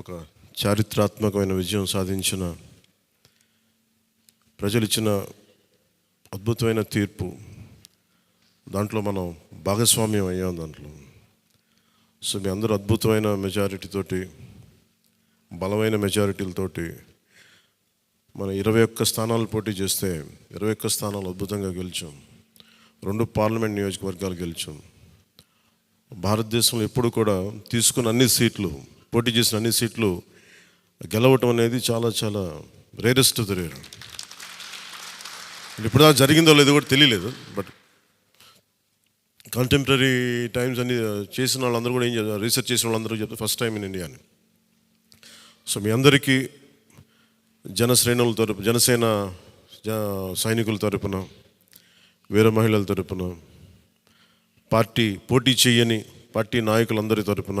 ఒక చారిత్రాత్మకమైన విజయం సాధించిన ప్రజలు ఇచ్చిన అద్భుతమైన తీర్పు. దాంట్లో మనం భాగస్వామ్యం అయ్యాం దాంట్లో. సో మీ అందరూ అద్భుతమైన మెజారిటీతోటి బలమైన మెజారిటీలతోటి మన ఇరవై ఒక్క స్థానాలు పోటీ చేస్తే ఇరవై ఒక్క స్థానాలు అద్భుతంగా గెలిచాం. రెండు పార్లమెంట్ నియోజకవర్గాలు గెలిచాం. భారతదేశంలో ఎప్పుడు కూడా తీసుకున్న అన్ని సీట్లు పోటీ చేసిన అన్ని సీట్లు గెలవటం అనేది చాలా చాలా రేరెస్ట్ దొరికారు. ఇప్పుడు దాకా జరిగిందో లేదో కూడా తెలియలేదు బట్ కంటెంపరీ టైమ్స్ అన్ని చేసిన వాళ్ళందరూ కూడా ఏం చేస్తారు రీసెర్చ్ చేసిన వాళ్ళందరూ చెప్తారు ఫస్ట్ టైం ఇన్ ఇండియా అని. సో మీ అందరికీ జనశ్రేణుల తరపు జనసేన జ సైనికుల తరపున వీర మహిళల తరపున పార్టీ పోటీ చేయని పార్టీ నాయకులందరి తరపున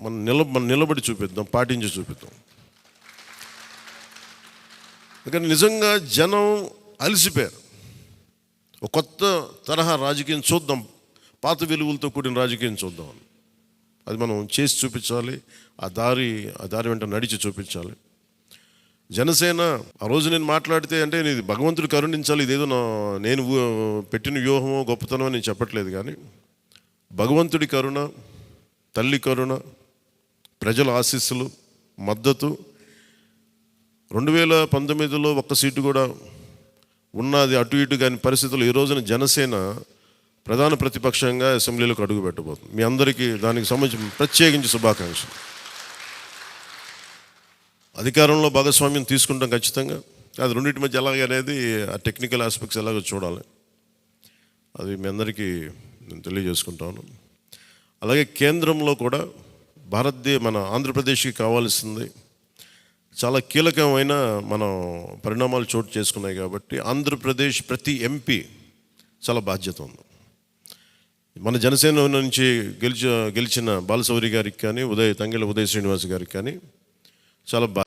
మనం నిల మనం నిలబడి చూపిద్దాం పాటించి చూపిద్దాం. ఎందుకంటే నిజంగా జనం అలసిపోయారు. ఒక కొత్త తరహా రాజకీయం చూద్దాం పాత విలువలతో కూడిన రాజకీయం చూద్దాం అని. అది మనం చేసి చూపించాలి ఆ దారి ఆ దారి వెంట నడిచి చూపించాలి. జనసేన ఆ రోజు నేను మాట్లాడితే అంటే ఇది భగవంతుడు కరుణించాలి ఇదేదో నా నేను పెట్టిన వ్యూహమో గొప్పతనమో నేను చెప్పట్లేదు కానీ భగవంతుడి కరుణ తల్లి కరుణ ప్రజల ఆశీస్సులు మద్దతు. రెండు వేల పంతొమ్మిదిలో ఒక్క సీటు కూడా ఉన్నది అటు ఇటు కాని పరిస్థితులు ఈ రోజున జనసేన ప్రధాన ప్రతిపక్షంగా అసెంబ్లీలోకి అడుగు పెట్టబోతుంది. మీ అందరికీ దానికి సంబంధించి ప్రత్యేకించి శుభాకాంక్షలు. అధికారంలో భాగస్వామ్యం తీసుకుంటాం ఖచ్చితంగా. అది రెండింటి మధ్య ఎలాగ అనేది ఆ టెక్నికల్ ఆస్పెక్ట్స్ ఎలాగో చూడాలి. అది మీ అందరికీ నేను తెలియజేసుకుంటాను అలాగే కేంద్రంలో కూడా భారతదేశ మన ఆంధ్రప్రదేశ్కి కావాల్సింది. చాలా కీలకమైన మనం పరిణామాలు చోటు చేసుకున్నాయి కాబట్టి ఆంధ్రప్రదేశ్ ప్రతి ఎంపీ చాలా బాధ్యత ఉంది. మన జనసేన నుంచి గెలిచి గెలిచిన బాలసౌరి గారికి కానీ ఉదయ్ తంగెళ్ళ ఉదయ్ శ్రీనివాస్ గారికి కానీ చాలా బా